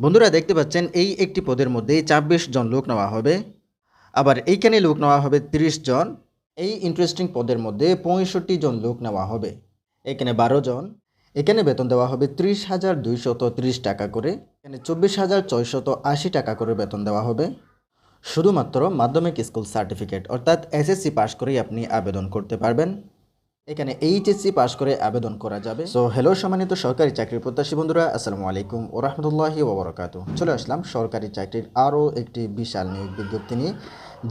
বন্ধুরা দেখতে পাচ্ছেন, এই একটি পদের মধ্যে ছাব্বিশ জন লোক নেওয়া হবে। আবার এইখানে লোক নেওয়া হবে ৩০ জন। এই ইন্টারেস্টিং পদের মধ্যে পঁয়ষট্টি জন লোক নেওয়া হবে। এখানে বারো জন। এখানে বেতন দেওয়া হবে ত্রিশ হাজার দুইশত ত্রিশ টাকা করে। এখানে চব্বিশ হাজার ছয়শত আশি টাকা করে বেতন দেওয়া হবে। শুধুমাত্র মাধ্যমিক স্কুল সার্টিফিকেট, অর্থাৎ এসএসসি পাশ করেই আপনি আবেদন করতে পারবেন। এখানে এইচএসসি পাশ করে আবেদন করা যাবে। সো হ্যালো সম্মানিত সরকারি চাকরির প্রত্যাশী বন্ধুরা, আসসালামু আলাইকুম ও রহমতুল্লাহি ওবরাকাতু চলে আসলাম সরকারি চাকরির আরও একটি বিশাল নিয়োগ বিজ্ঞপ্তি নিয়ে।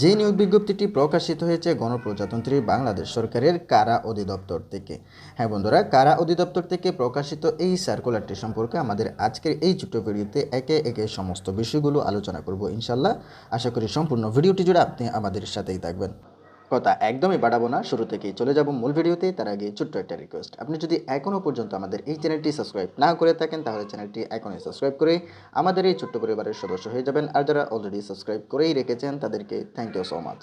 যে নিয়োগ বিজ্ঞপ্তিটি প্রকাশিত হয়েছে গণপ্রজাতন্ত্রী বাংলাদেশ সরকারের কারা অধিদপ্তর থেকে। হ্যাঁ বন্ধুরা, কারা অধিদপ্তর থেকে প্রকাশিত এই সার্কুলারটি সম্পর্কে আমাদের আজকের এই ছোট্ট ভিডিওতে একে একে সমস্ত বিষয়গুলো আলোচনা করব ইনশাল্লাহ আশা করি সম্পূর্ণ ভিডিওটি জুড়ে আপনি আমাদের সাথেই থাকবেন। কথা একদমই বাড়াবো না। শুরু থেকেই চলে যাব মূল ভিডিওতে। তার আগে ছোট্ট একটা রিকোয়েস্ট আপনি যদি এখনও পর্যন্ত আমাদের এই চ্যানেলটি সাবস্ক্রাইব না করে থাকেন, তাহলে চ্যানেলটি এখনই সাবস্ক্রাইব করে আমাদের এই ছোট্ট পরিবারের সদস্য হয়ে যাবেন। আর যারা অলরেডি সাবস্ক্রাইব করেই রেখেছেন, তাদেরকে থ্যাংক ইউ সো মাচ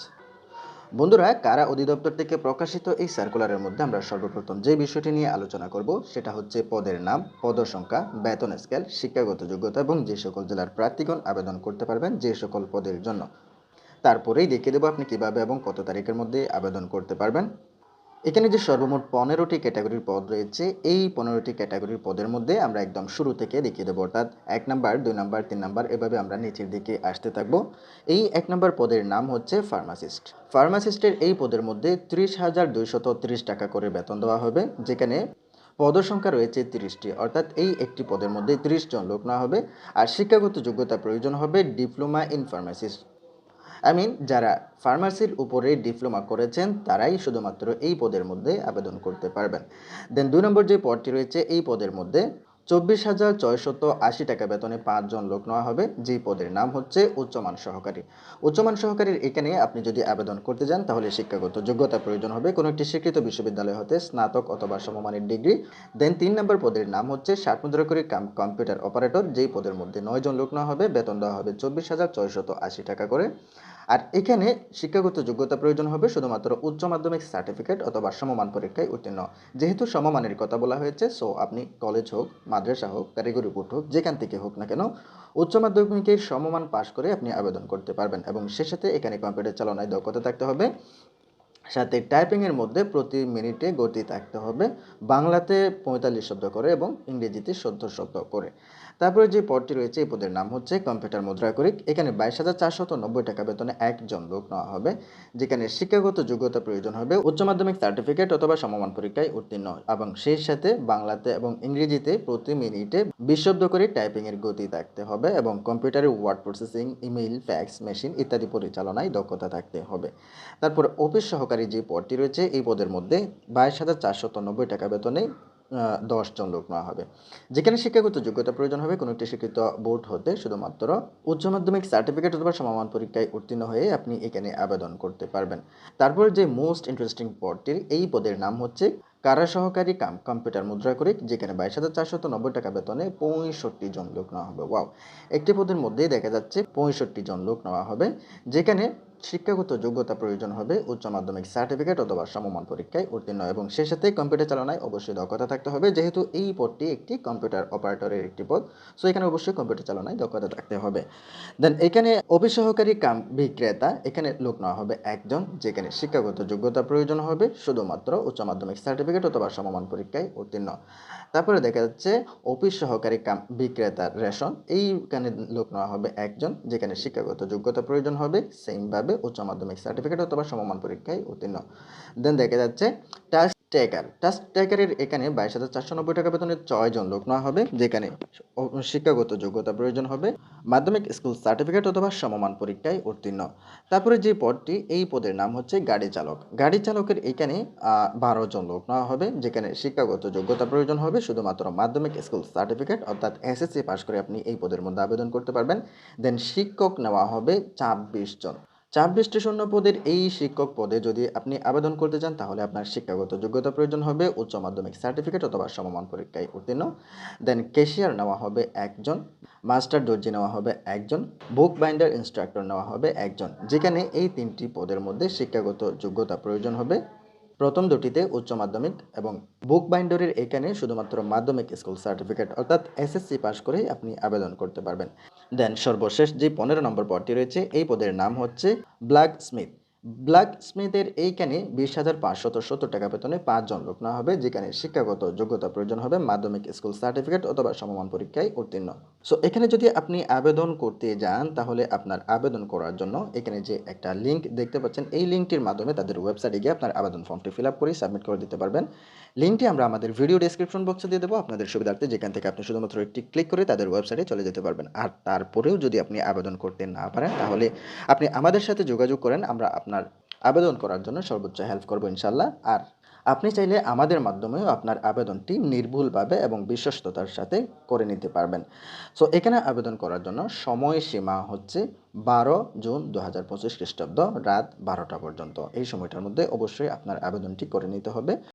বন্ধুরা, কারা অধিদপ্তর থেকে প্রকাশিত এই সার্কুলারের মধ্যে আমরা সর্বপ্রথম যে বিষয়টি নিয়ে আলোচনা করব, সেটা হচ্ছে পদের নাম, পদ সংখ্যা, বেতন স্কেল শিক্ষাগত যোগ্যতা এবং যে সকল জেলার প্রার্থীগণ আবেদন করতে পারবেন যে সকল পদের জন্য। তারপরেই দেখিয়ে দেবো আপনি কীভাবে এবং কত তারিখের মধ্যে আবেদন করতে পারবেন। এখানে যে সর্বমোট পনেরোটি ক্যাটাগরির পদ রয়েছে, এই পনেরোটি ক্যাটাগরির পদের মধ্যে আমরা একদম শুরু থেকে দেখিয়ে দেবো, অর্থাৎ এক নাম্বার, দুই নাম্বার, তিন নাম্বার, এভাবে আমরা নিচের দিকে আসতে থাকব। এই এক নাম্বার পদের নাম হচ্ছে ফার্মাসিস্ট। ফার্মাসিস্টের এই পদের মধ্যে ত্রিশ হাজার দুইশত ত্রিশ টাকা করে বেতন দেওয়া হবে, যেখানে পদসংখ্যা রয়েছে তিরিশটি, অর্থাৎ এই একটি পদের মধ্যে তিরিশ জন লোক নেওয়া হবে। আর শিক্ষাগত যোগ্যতা প্রয়োজন হবে diploma in pharmacist. I mean যারা ফার্মাসির উপরে ডিপ্লোমা করেছেন, তারাই শুধুমাত্র এই পদের মধ্যে আবেদন করতে পারবেন। দেন দুই নম্বর যে পদটি রয়েছে, এই পদের মধ্যে চব্বিশ হাজার ছয়শত আশি টাকা বেতনে পাঁচজন লোক নেওয়া হবে। যেই পদের নাম হচ্ছে উচ্চমান সহকারী। উচ্চমান সহকারীর এখানে আপনি যদি আবেদন করতে যান, তাহলে শিক্ষাগত যোগ্যতা প্রয়োজন হবে। কোনো একটি স্বীকৃত বিশ্ববিদ্যালয় হতে স্নাতক অথবা সমমানের ডিগ্রি। দেন তিন নম্বর পদের নাম হচ্ছে ষাট মুদ্রাকরী কাম, কম্পিউটার অপারেটর। যেই পদের মধ্যে নয়জন লোক নেওয়া হবে, বেতন দেওয়া হবে চব্বিশ হাজার ছয়শত আশি টাকা করে। আর এখানে শিক্ষাগত যোগ্যতা প্রয়োজন হবে শুধুমাত্র উচ্চ মাধ্যমিক সার্টিফিকেট অথবা সমমান পরীক্ষায় উত্তীর্ণ। যেহেতু সমমানের কথা বলা হয়েছে সো আপনি কলেজ হোক, মাদ্রাসা হোক কারিগরি বোর্ড হোক, যেখান থেকে হোক না কেন, উচ্চ মাধ্যমিকের সমমান পাশ করে আপনি আবেদন করতে পারবেন এবং সে সাথে এখানে কম্পিউটার চালনায় দক্ষতা থাকতে হবে। সাথে টাইপিংয়ের মধ্যে প্রতি মিনিটে গতি থাকতে হবে, বাংলাতে পঁয়তাল্লিশ শব্দ করে এবং ইংরেজিতে চোদ্দ শব্দ করে। তারপরে যে পদটি রয়েছে, এই পদের নাম হচ্ছে কম্পিউটার মুদ্রাকরিক এখানে বাইশ হাজার চারশত নব্বই টাকা বেতনে একজন লোক নেওয়া হবে, যেখানে শিক্ষাগত যোগ্যতা প্রয়োজন হবে, উচ্চ মাধ্যমিক সার্টিফিকেট অথবা সমমান পরীক্ষায় উত্তীর্ণ এবং সেই সাথে বাংলাতে এবং ইংরেজিতে প্রতি মিনিটে বিশ শব্দ করে টাইপিংয়ের গতি থাকতে হবে এবং কম্পিউটারে word processing, email, fax, machine ইত্যাদি পরিচালনায় দক্ষতা থাকতে হবে। তারপর অফিস সহকারী যে পদটি রয়েছে, এই পদের মধ্যে বাইশ হাজার চারশত নব্বই টাকা বেতনে দশ জন লোক নেওয়া হবে। যেখানে শিক্ষাগত যোগ্যতা প্রয়োজন হবে কোনো একটি শিক্ষিত বোর্ড হতে শুধুমাত্র উচ্চ মাধ্যমিক সার্টিফিকেট অথবা সমমান পরীক্ষায় উত্তীর্ণ হয়ে আপনি এখানে আবেদন করতে পারবেন। তারপর যে মোস্ট ইন্টারেস্টিং পদটির, এই পদের নাম হচ্ছে কারা সহকারী কাম, কম্পিউটার মুদ্রা মুদ্রাকরিক যেখানে বাইশ হাজার চারশত নব্বই টাকা বেতনে পঁয়ষট্টি জন লোক নেওয়া হবে। ওয়াও একটি পদের মধ্যেই দেখা যাচ্ছে পঁয়ষট্টি জন লোক নেওয়া হবে, যেখানে শিক্ষাগত যোগ্যতা প্রয়োজন হবে, উচ্চ মাধ্যমিক সার্টিফিকেট অথবা সমমান পরীক্ষায় উত্তীর্ণ এবং সে সাথে কম্পিউটার চালনায় অবশ্যই দক্ষতা থাকতে হবে। যেহেতু এই পদটি একটি কম্পিউটার অপারেটরের একটি পদ সো এখানে অবশ্যই কম্পিউটার চালনায় দক্ষতা থাকতে হবে। দেন এখানে অফিস সহকারী কাম বিক্রেতা, এখানে লোক নেওয়া হবে একজন, যেখানে শিক্ষাগত যোগ্যতা প্রয়োজন হবে, শুধুমাত্র উচ্চ মাধ্যমিক সার্টিফিকেট অথবা সমমান পরীক্ষায় উত্তীর্ণ। তারপরে দেখা যাচ্ছে অফিস সহকারী কাম বিক্রেতার রেশন, এইখানে লোক নেওয়া হবে একজন, যেখানে শিক্ষাগত যোগ্যতা প্রয়োজন হবে সেমভাবে উচ্চ মাধ্যমিক সার্টিফিকেট অথবা সমমান পরীক্ষায় উত্তীর্ণ। দেন দেখা যাচ্ছে টাস্ক টেকার টাস্ক টেকারের এখানে বাইশ হাজার চারশো নব্বই টাকা বেতনের ছয়জন লোক নেওয়া হবে, যেখানে শিক্ষাগত যোগ্যতা প্রয়োজন হবে, মাধ্যমিক স্কুল সার্টিফিকেট অথবা সমমান পরীক্ষায় উত্তীর্ণ। তারপরে যে পদটি, এই পদের নাম হচ্ছে গাড়ি চালক। গাড়ি চালকের এখানে বারো জন লোক নেওয়া হবে, যেখানে শিক্ষাগত যোগ্যতা প্রয়োজন হবে, শুধুমাত্র মাধ্যমিক স্কুল সার্টিফিকেট অর্থাৎ এসএসসি পাশ করে আপনি এই পদের মধ্যে আবেদন করতে পারবেন। দেন শিক্ষক নেওয়া হবে ছাব্বিশ জন। ছাব্বিশটি শূন্য পদের এই শিক্ষক পদে যদি আপনি আবেদন করতে চান, তাহলে আপনার শিক্ষাগত যোগ্যতা প্রয়োজন হবে, উচ্চ মাধ্যমিক সার্টিফিকেট অথবা সমমান পরীক্ষায় উত্তীর্ণ। দেন ক্যাশিয়ার নেওয়া হবে একজন মাস্টার দর্জি নেওয়া হবে একজন বুক বাইন্ডার ইনস্ট্রাক্টর নেওয়া হবে একজন। যেখানে এই তিনটি পদের মধ্যে শিক্ষাগত যোগ্যতা প্রয়োজন হবে। প্রথম দুটিতে উচ্চ মাধ্যমিক এবং বুক বাইন্ডারের এখানে শুধুমাত্র মাধ্যমিক স্কুল সার্টিফিকেট, অর্থাৎ এসএসসি পাশ করেই আপনি আবেদন করতে পারবেন। দেন সর্বশেষ যে পনেরো নম্বর পদটি রয়েছে, এই পদের নাম হচ্ছে ব্ল্যাক স্মিথ। ব্ল্যাক স্মিথের এইখানে বিশ হাজার পাঁচশত সত্তর টাকা বেতনে পাঁচজন লোক নেওয়া হবে, যেখানে শিক্ষাগত যোগ্যতা প্রয়োজন হবে, মাধ্যমিক স্কুল সার্টিফিকেট অথবা সমমান পরীক্ষায় উত্তীর্ণ। সো এখানে যদি আপনি আবেদন করতে যান, তাহলে আপনার আবেদন করার জন্য এখানে যে একটা লিঙ্ক দেখতে পাচ্ছেন, এই লিঙ্কটির মাধ্যমে তাদের ওয়েবসাইটে গিয়ে আপনার আবেদন ফর্মটি ফিল আপ করে সাবমিট করে দিতে পারবেন। লিঙ্কটি আমরা আমাদের ভিডিও ডেসক্রিপশন বক্সে দিয়ে দেবো। আপনাদের সুবিধার্থে যেখান থেকে আপনি শুধুমাত্র একটি ক্লিক করে তাদের ওয়েবসাইটে চলে যেতে পারবেন। আর তারপরেও যদি আপনি আবেদন করতে না পারেন, তাহলে আপনি আমাদের সাথে যোগাযোগ করেন। আমরা আপনার আবেদন করার জন্য সর্বোচ্চ হেল্প করব ইনশাল্লাহ আর আপনি চাইলে আমাদের মাধ্যমেও আপনার আবেদনটি নির্ভুলভাবে এবং বিশ্বস্ততার সাথে করে নিতে পারবেন। সো এখানে আবেদন করার জন্য সময়সীমা হচ্ছে বারো জুন দু হাজার পঁচিশ খ্রিস্টাব্দ রাত বারোটা পর্যন্ত। এই সময়টার মধ্যে অবশ্যই আপনার আবেদনটি করে নিতে হবে।